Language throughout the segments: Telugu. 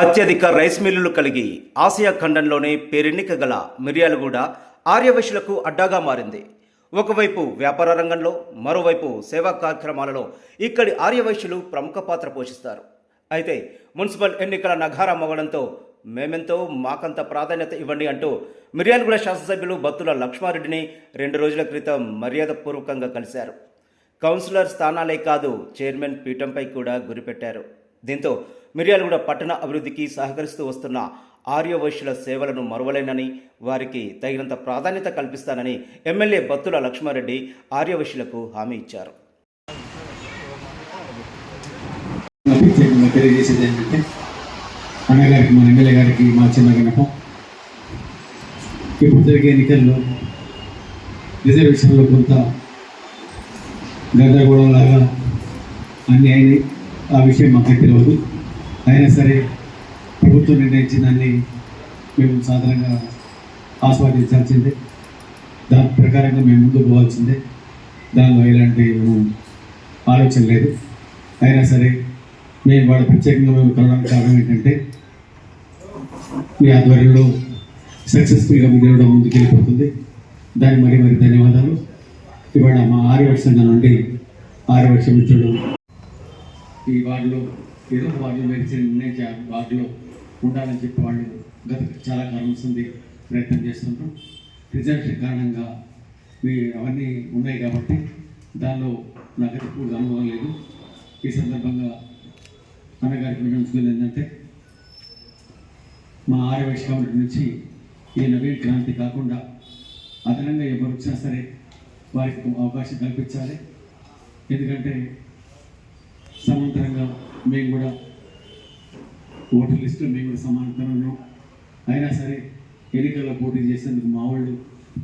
అత్యధిక రైస్ మిల్లులు కలిగి ఆసియా ఖండంలోనే పేరెన్నిక గల మిర్యాలగూడ ఆర్యవైశ్యులకు అడ్డాగా మారింది. ఒకవైపు వ్యాపార రంగంలో మరోవైపు సేవా కార్యక్రమాలలో ఇక్కడి ఆర్యవైశ్యులు ప్రముఖ పాత్ర పోషిస్తారు. అయితే మున్సిపల్ ఎన్నికల నగారా మొగడంతో మేమెంతో మాకంత ప్రాధాన్యత ఇవ్వండి అంటూ మిర్యాలగూడ శాసనసభ్యులు బత్తుల లక్ష్మారెడ్డిని రెండు రోజుల క్రితం మర్యాదపూర్వకంగా కలిశారు. కౌన్సిలర్ స్థానాలే కాదు చైర్మన్ పీఠంపై కూడా గురిపెట్టారు దీంతో మిర్యాలగూడ పట్టణ అభివృద్ధికి సహకరిస్తూ వస్తున్న ఆర్యవైశ్యుల సేవలను మరువలేనని వారికి తగినంత ప్రాధాన్యత కల్పిస్తానని ఎమ్మెల్యే బత్తుల లక్ష్మారెడ్డి ఆర్యవైశ్యులకు హామీ ఇచ్చారు. అన్నగారికి మన ఎమ్మెల్యే గారికి మా చిన్న విన్నపం ఇప్పుడు జరిగే ఎన్నికల్లో రిజర్వేషన్లో కొంత గందరగోళంలాగా అన్ని అయినాయి. ఆ విషయం మాకు తెలియదు. అయినా సరే ప్రభుత్వం నిర్ణయించిన దాన్ని మేము సాధారణంగా ఆస్వాదించాల్సిందే. దాని ప్రకారంగా మేము ముందుకు పోవాల్సిందే. దానిలో ఎలాంటి మేము ఆలోచన లేదు. అయినా సరే మేము వాళ్ళ ప్రత్యేకంగా మేము కలవడానికి కారణం ఏంటంటే మీ ఆధ్వర్యంలో సక్సెస్ఫుల్గా మీ గెలవడం ముందుకు వెళ్ళిపోతుంది. మరి మరి ధన్యవాదాలు. ఇవాళ మా ఆర్యవర్షంగా నుండి ఆర్యవర్ష మిత్రుడు ఈ వార్డులో ఏదో వాళ్ళు మెడిసిన్ నిర్ణయించే వార్డులో ఉండాలని చెప్పి వాళ్ళు గత చాలా కాలం వస్తుంది ప్రయత్నం చేస్తుంటాం రిజర్వేషన్ కారణంగా మీ అవన్నీ ఉన్నాయి కాబట్టి దానిలో నాకు ఎప్పుడు అనుభవం లేదు. ఈ సందర్భంగా అన్నగారికి వినియోగించుకుంది ఏంటంటే మా ఆర్యవైశ్య కమిటీ నుంచి ఈ నవీన్ క్రాంతి కాకుండా అదనంగా ఎవరు వచ్చినా సరే వారికి అవకాశం కల్పించాలి. ఎందుకంటే సమాంతరంగా మేము కూడా ఓటర్ లిస్టు మేము కూడా సమాంతరంగా ఉన్నాం అయినా సరే ఎన్నికల్లో పోటీ చేసేందుకు మా వాళ్ళు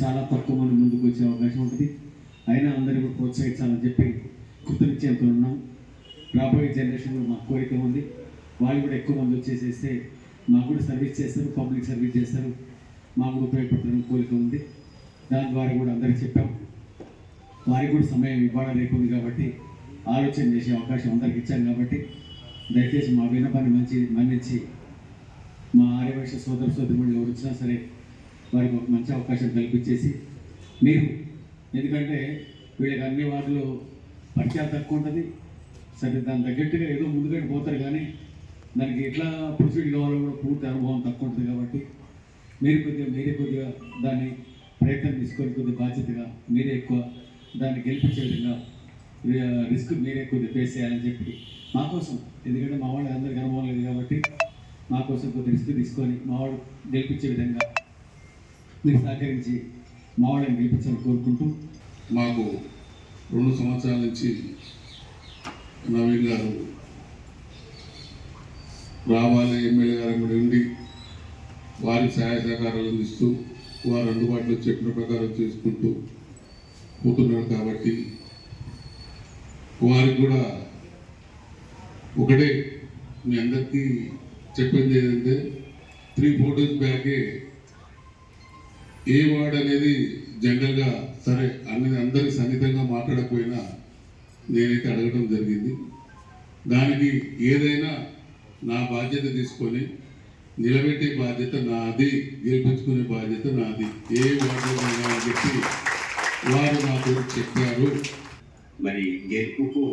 చాలా తక్కువ మంది ముందుకు వచ్చే అవకాశం ఉంటుంది. అయినా అందరినీ కూడా ప్రోత్సహించాలని చెప్పి కృతనిశ్చయంతో ఉన్నాం. రాబోయే జనరేషన్లో మా కోరిక ఉంది. వాళ్ళు కూడా ఎక్కువ మంది వచ్చేసేస్తే మాకు కూడా సర్వీస్ చేస్తారు పబ్లిక్ సర్వీస్ చేస్తారు. మాకు కూడా కోరిక ఉంది. దాని ద్వారా కూడా అందరికీ చెప్పాం. వారికి కూడా సమయం ఇవ్వడం లేకుంది కాబట్టి ఆలోచన చేసే అవకాశం అందరికి ఇచ్చాం కాబట్టి దయచేసి మా విన్నపాన్ని మంచి మన్నించి మా ఆర్యవైశ్య సోదర సోదరులు ఎవరు వచ్చినా సరే వారికి ఒక మంచి అవకాశం కల్పించేసి మీరు ఎందుకంటే వీళ్ళకి అన్ని వాటిలో పరిచయాలు తక్కువ ఉంటుంది. సరే దాని తగ్గట్టుగా ఏదో ముందుకంటే పోతారు కానీ దానికి ఎట్లా ప్రొసీడ్ కావాలో కూడా పూర్తి అనుభవం తక్కువ ఉంటుంది కాబట్టి మీరు కొద్దిగా మీరే కొద్దిగా దాన్ని ప్రయత్నం తీసుకొని కొద్దిగా బాధ్యతగా మీరే ఎక్కువ దాన్ని గెలిపించే విధంగా రిస్క్ మీరే కొద్దిగా ఫేస్ చేయాలని చెప్పి మా కోసం. ఎందుకంటే మా వాళ్ళు అందరికీ అనుభవం లేదు కాబట్టి మా కోసం కొద్ది రిస్క్ తీసుకొని మా వాళ్ళు గెలిపించే విధంగా మీరు సహకరించి మా వాళ్ళని గెలిపించాలని కోరుకుంటూ మాకు రెండు సంవత్సరాల నుంచి నవీన్ గారు రావాలి ఎమ్మెల్యే గారు కూడా ఉండి వారి సహాయ సహకారాలు అందిస్తూ వారు అందుబాటులో చెప్పిన ప్రకారం చేసుకుంటూ పోతున్నారు కాబట్టి వారికి కూడా ఒకటే మీ అందరికీ చెప్పింది ఏంటంటే త్రీ ఫోర్ డేస్ బ్యాకే ఏ వార్డ్ అనేది జనరల్గా సరే అన్ని అందరి సన్నిహితంగా మాట్లాడకపోయినా నేనైతే అడగడం జరిగింది. దానికి ఏదైనా నా బాధ్యత తీసుకొని నిలబెట్టే బాధ్యత నాది గెలిపించుకునే బాధ్యత నాది. ఏ వార్డు అని చెప్పి వారు నాకు చెప్పారు. మరి గెలుపుకు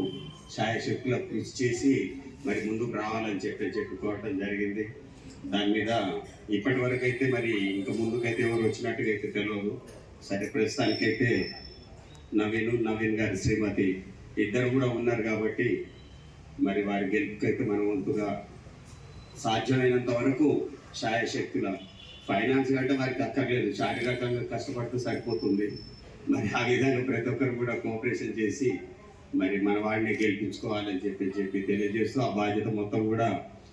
శాయశక్తుల కృషి చేసి మరి ముందుకు రావాలని చెప్పి చెప్పుకోవటం జరిగింది. దాని మీద ఇప్పటి వరకు అయితే మరి ఇంకా ముందుకైతే ఎవరు వచ్చినట్టుగా అయితే తెలియదు సరే ప్రస్తుతానికైతే నవీన్ నవీన్ గారి శ్రీమతి ఇద్దరు కూడా ఉన్నారు కాబట్టి మరి వారి గెలుపుకైతే మన వంతుగా సాధ్యమైనంత వరకు శాయశక్తుల ఫైనాన్స్ కంటే వారికి అక్కర్లేదు. శారీరకంగా కష్టపడుతూ సరిపోతుంది. మరి ఆ విధంగా ప్రతి ఒక్కరు కూడా కోఆపరేషన్ చేసి మరి మన వాడిని గెలిపించుకోవాలని చెప్పి చెప్పి తెలియజేస్తూ ఆ బాధ్యత మొత్తం కూడా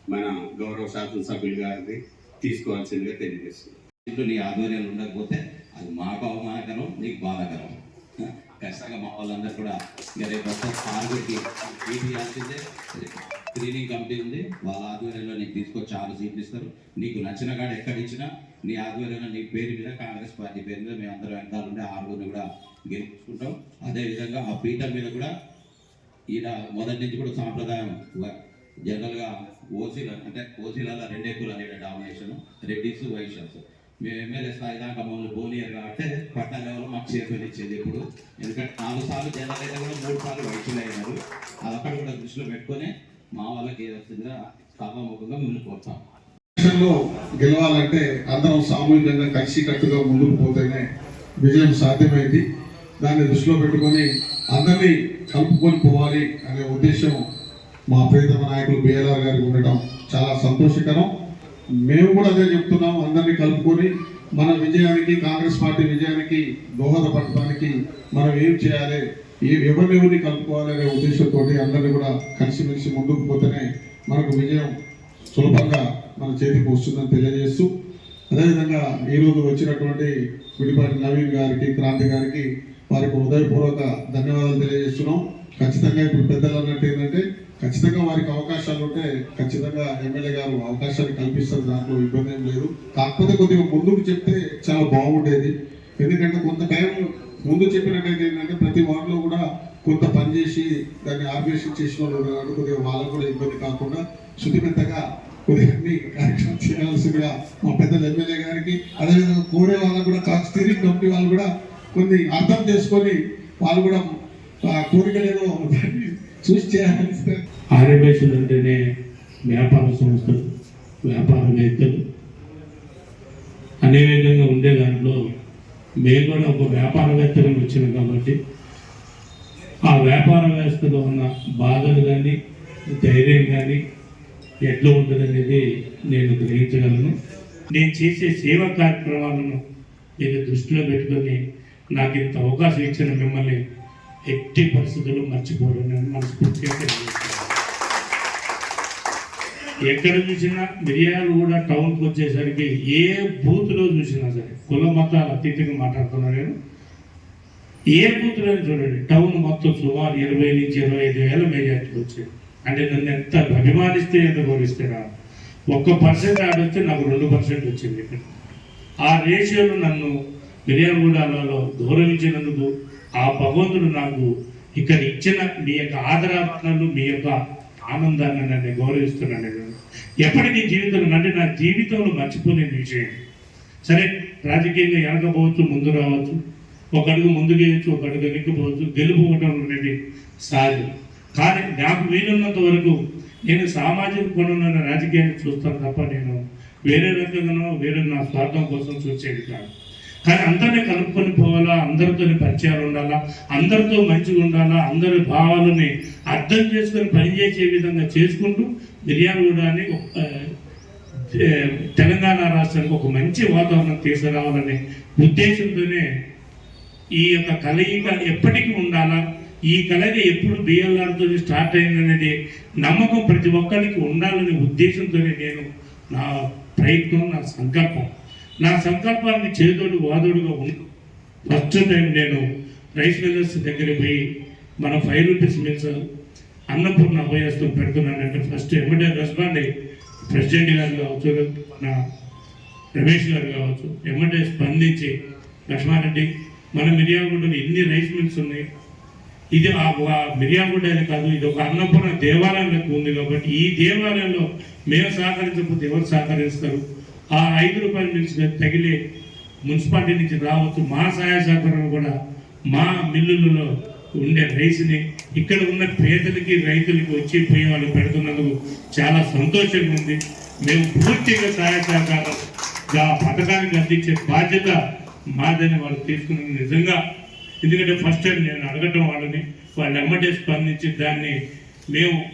మన గౌరవ శాసనసభ్యులు గారిది తీసుకోవాల్సిందిగా తెలియజేస్తుంది ఇంట్లో నీ ఆధ్వర్యంలో ఉండకపోతే అది మాకు అవమానకరం నీకు బాధాకరం. ఖచ్చితంగా మా వాళ్ళందరూ కూడా రేపు వస్తారు టార్గెట్కి మీట్ చేయాల్సిందే. స్క్రీనింగ్ కమిటీ ఉంది. వాళ్ళ ఆధ్వర్యంలో నీకు తీసుకొచ్చి ఆరు సీట్లు ఇస్తారు. నీకు నచ్చిన కాడ ఎక్కడ ఇచ్చినా నీ ఆధ్వర్యంలో నీ పేరు మీద కాంగ్రెస్ పార్టీ పేరు మీద మేము అందరం వెనకాల ఆరుగురిని కూడా గెలుచుకుంటాం. అదేవిధంగా ఆ పీఠం మీద కూడా ఇలా మొదటి నుంచి కూడా సాంప్రదాయం జనరల్గా ఓసీల అంటే ఓసీలలో రెండే కులాలు డామినేషన్ రెడ్డిస్ వైశ్యాస్. మేము ఎమ్మెల్యే స్థాయి దాకా మమ్మల్ని బోనియర్ కాబట్టి పట్టణ లెవెల్లో మాకు చైర్మన్ ఇచ్చేది ఇప్పుడు ఎందుకంటే నాలుగు సార్లు జనరల్ అయితే కూడా మూడు సార్లు వైద్యులు అయినారు. అది అక్కడ కూడా దృష్టిలో పెట్టుకొని మా వాళ్ళకి ఏదొస్తుందిగా సభాముఖంగా మిమ్మల్ని కోరుతాం ఎలక్షన్లో గెలవాలంటే అందరం సామూహికంగా కలిసికట్టుగా ముందుకు పోతేనే విజయం సాధ్యమైంది. దాన్ని దృష్టిలో పెట్టుకొని అందరినీ కలుపుకొని పోవాలి అనే ఉద్దేశం మా ప్రియతమ నాయకులు బిఎల్ఆర్ గారికి ఉండటం చాలా సంతోషకరం. మేము కూడా అదే చెప్తున్నాం అందరినీ కలుపుకొని మన విజయానికి కాంగ్రెస్ పార్టీ విజయానికి దోహదపడటానికి మనం ఏం చేయాలి ఏ ఎవరినెవరిని కలుపుకోవాలి అనే ఉద్దేశంతో అందరినీ కూడా కలిసిమెలిసి ముందుకు పోతేనే మనకు విజయం సులభంగా మన చేతికి వస్తుందని తెలియజేస్తూ అదేవిధంగా ఈరోజు వచ్చినటువంటి విడిపాటి నవీన్ గారికి క్రాంతి గారికి వారికి హృదయపూర్వక ధన్యవాదాలు తెలియజేస్తున్నాం ఖచ్చితంగా ఇప్పుడు పెద్దలు అన్నట్టు ఏంటంటే ఖచ్చితంగా వారికి అవకాశాలు ఉంటే ఖచ్చితంగా ఎమ్మెల్యే గారు అవకాశాలు కల్పిస్తారు దాంట్లో ఇబ్బంది ఏం లేదు కాకపోతే కొద్దిగా ముందుకు చెప్తే చాలా బాగుండేది ఎందుకంటే కొంత టైం ముందు చెప్పినట్టయితే ఏంటంటే ప్రతి వార్డులో కూడా కొంత పని చేసి దాన్ని ఆర్గనైజేషన్ చేసిన వాళ్ళు ఉన్నారు. కొద్దిగా వాళ్ళకు కూడా ఇబ్బంది కాకుండా శుద్ధిమెత్తగా కొద్దిగా అన్ని కార్యక్రమం చేయాల్సిందిగా మా పెద్దలు ఎమ్మెల్యే గారికి అదేవిధంగా కోరే వాళ్ళకు కూడా కాస్త తిరిగి కమిటీ వాళ్ళు కూడా కొన్ని అర్థం చేసుకొని వాళ్ళు కూడా కోరికలేదో దాన్ని చూసి చేయాలని ఆర్యవేశులు అంటేనే వ్యాపార సంస్థలు వ్యాపారవేత్తలు విధంగా ఉండే దాంట్లో మేము కూడా ఒక వ్యాపారవేత్తగా వచ్చినాం కాబట్టి ఆ వ్యాపార వ్యవస్థలో ఉన్న బాధలు కానీ ధైర్యం కానీ ఎట్లా ఉంటుందనేది నేను గ్రహించగలను. నేను చేసే సేవా కార్యక్రమాలను నేను దృష్టిలో పెట్టుకొని నాకు ఇంత అవకాశం ఇచ్చిన మిమ్మల్ని ఎట్టి పరిస్థితుల్లో మర్చిపోలేను. మనస్ఫూర్తిగా ఎక్కడ చూసినా మిరియాలు కూడా టౌన్కి వచ్చేసరికి ఏ బూత్లో చూసినా సరే కుల మతాల అతీతంగా మాట్లాడుతున్నా నేను. ఏ బూత్లో చూడండి టౌన్ మొత్తం సుమారు ఇరవై నుంచి ఇరవై ఐదు వేల మెజార్టీ వచ్చాయి. అంటే నన్ను ఎంత అభిమానిస్తే ఎంత గౌరవిస్తారా? ఒక్క పర్సెంట్ ఆడొస్తే నాకు రెండు పర్సెంట్ వచ్చింది ఇక్కడ. ఆ రేషియోలో నన్ను మిర్యాలగూడలో గౌరవించినందుకు ఆ భగవంతుడు నాకు ఇక్కడ ఇచ్చిన మీ యొక్క ఆదరాత్మలు మీ యొక్క ఆనందాన్ని నన్ను గౌరవిస్తున్నాను నేను ఎప్పటికీ జీవితంలో అంటే నా జీవితంలో మర్చిపోలేని విషయం. సరే రాజకీయంగా వెనకపోవచ్చు ముందు రావచ్చు. ఒక అడుగు ముందుకు వేయచ్చు ఒక అడుగు వెనక్కిపోవచ్చు గెలుపుకోవటం అనేది సహజం కానీ నాకు వీలున్నంత వరకు నేను సామాజిక కోణంలో రాజకీయాన్ని చూస్తాను తప్ప నేను వేరే రకంగానో వేరే నా స్వార్థం కోసం చూసేది కాదు. కానీ అందరినీ కలుపుకొని పోవాలా అందరితో పరిచయాలు ఉండాలా అందరితో మంచిగా ఉండాలా అందరి భావాలని అర్థం చేసుకొని పనిచేసే విధంగా చేసుకుంటూ మిర్యాలగూడని ఒక, తెలంగాణ రాష్ట్రానికి ఒక మంచి వాతావరణం తీసుకురావాలనే ఉద్దేశంతోనే ఈ యొక్క కలయిక ఎప్పటికీ ఉండాలా ఈ కలయిక ఎప్పుడు బిఎల్ఆర్తో స్టార్ట్ అయిందనేది నమ్మకం ప్రతి ఒక్కరికి ఉండాలనే ఉద్దేశంతోనే నేను నా ప్రయత్నం నా సంకల్పం. నా సంకల్పానికి చేదోడు వాదోడుగా ఉండు ఫస్ట్ టైం నేను రైస్ మిల్లర్స్ దగ్గర పోయి మన ఫైవ్ రూపీస్ మిల్స్ అన్నపూర్ణ అభయస్తం పెడుతున్నానంటే ఫస్ట్ ఎమ్మెల్యే రెస్పాండ్ అయ్యి ప్రెసిడెంట్ గారు కావచ్చు మన రమేష్ గారు కావచ్చు ఎమ్మెల్యే స్పందించి లక్ష్మారెడ్డి మన మిర్యాలగూడలో ఎన్ని రైస్ మిల్స్ ఉన్నాయి ఇది ఆ కాదు ఇది ఒక అన్నపూర్ణ దేవాలయం ఉంది కాబట్టి ఈ దేవాలయంలో మేము సహకరించకపోతే ఎవరు సహకరిస్తారు? ఆ ఐదు రూపాయల నుంచి తగిలే మున్సిపాలిటీ నుంచి రావచ్చు. మా సహాయ సహకారం కూడా మా మిల్లులలో ఉండే రైస్ని ఇక్కడ ఉన్న పేదలకి రైతులకి వచ్చి పోయి వాళ్ళు పెడుతున్నందుకు చాలా సంతోషంగా ఉంది. మేము పూర్తిగా సహాయ సహకారం ఆ పథకానికి అందించే బాధ్యత మాదని వాళ్ళు తీసుకున్నది. నిజంగా ఎందుకంటే ఫస్ట్ టైం నేను అడగటం వాళ్ళని. వాళ్ళు ఎమ్మటే స్పందించి దాన్ని మేము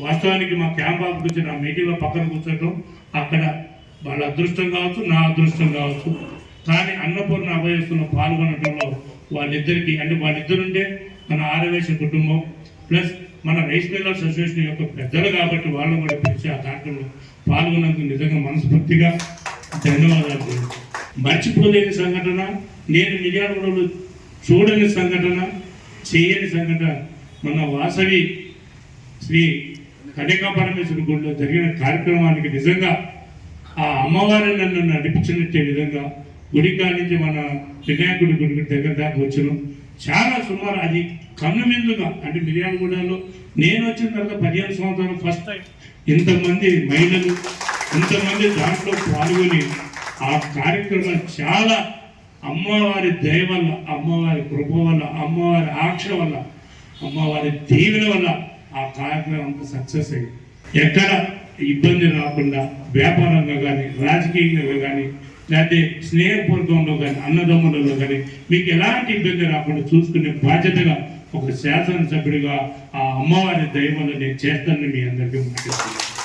వాస్తవానికి మా క్యాంప్ ఆఫ్ నుంచి నా మీటింగ్లో పక్కన కూర్చోటం అక్కడ వాళ్ళ అదృష్టం కావచ్చు నా అదృష్టం కావచ్చు. కానీ అన్నపూర్ణ అభయస్తున్న పాల్గొనడంలో వాళ్ళిద్దరికి అంటే వాళ్ళిద్దరుండే మన ఆరవేశ కుటుంబం ప్లస్ మన రైస్ మిల్లర్స్ అసోసియేషన్ యొక్క పెద్దలు కాబట్టి వాళ్ళు కూడా పిలిచి ఆ కార్యక్రమంలో పాల్గొన్నందుకు నిజంగా మనస్ఫూర్తిగా ధన్యవాదాలు. మర్చిపోలేని సంఘటన. నేను మిర్యాలగూడలో చూడని సంఘటన చేయని సంఘటన. మన వాసవి శ్రీ కన్యకా పరమేశ్వరి గుడిలో జరిగిన కార్యక్రమానికి నిజంగా ఆ అమ్మవారిని నన్ను నడిపించినట్టే విధంగా గుడి కాడి నుంచి మన వినాయకుడి గుడి దగ్గర దాకా వచ్చాను. చాలా సుమారు అది కన్నుమిందుగా అంటే మిర్యాలగూడలో నేను వచ్చిన తర్వాత పదిహేను సంవత్సరాలు ఫస్ట్ టైం ఇంతమంది మహిళలు ఇంతమంది దాంట్లో పాల్గొని ఆ కార్యక్రమం చాలా అమ్మవారి దయ వల్ల అమ్మవారి కృప వల్ల అమ్మవారి ఆక్ష వల్ల అమ్మవారి దీవెన వల్ల ఆ కార్యక్రమం అంతా సక్సెస్ అయ్యింది ఎక్కడ ఇబ్బంది రాకుండా వ్యాపారంగా కానీ రాజకీయంగా కానీ లేకపోతే స్నేహపూర్వకంలో కానీ అన్నదమ్ములలో కానీ మీకు ఎలాంటి ఇబ్బంది రాకుండా చూసుకునే బాధ్యతగా ఒక శాసనసభ్యుడిగా ఆ అమ్మవారి దయ వల్ల నేను చేస్తానని మీ అందరికీ ముఖ్యమంత్రి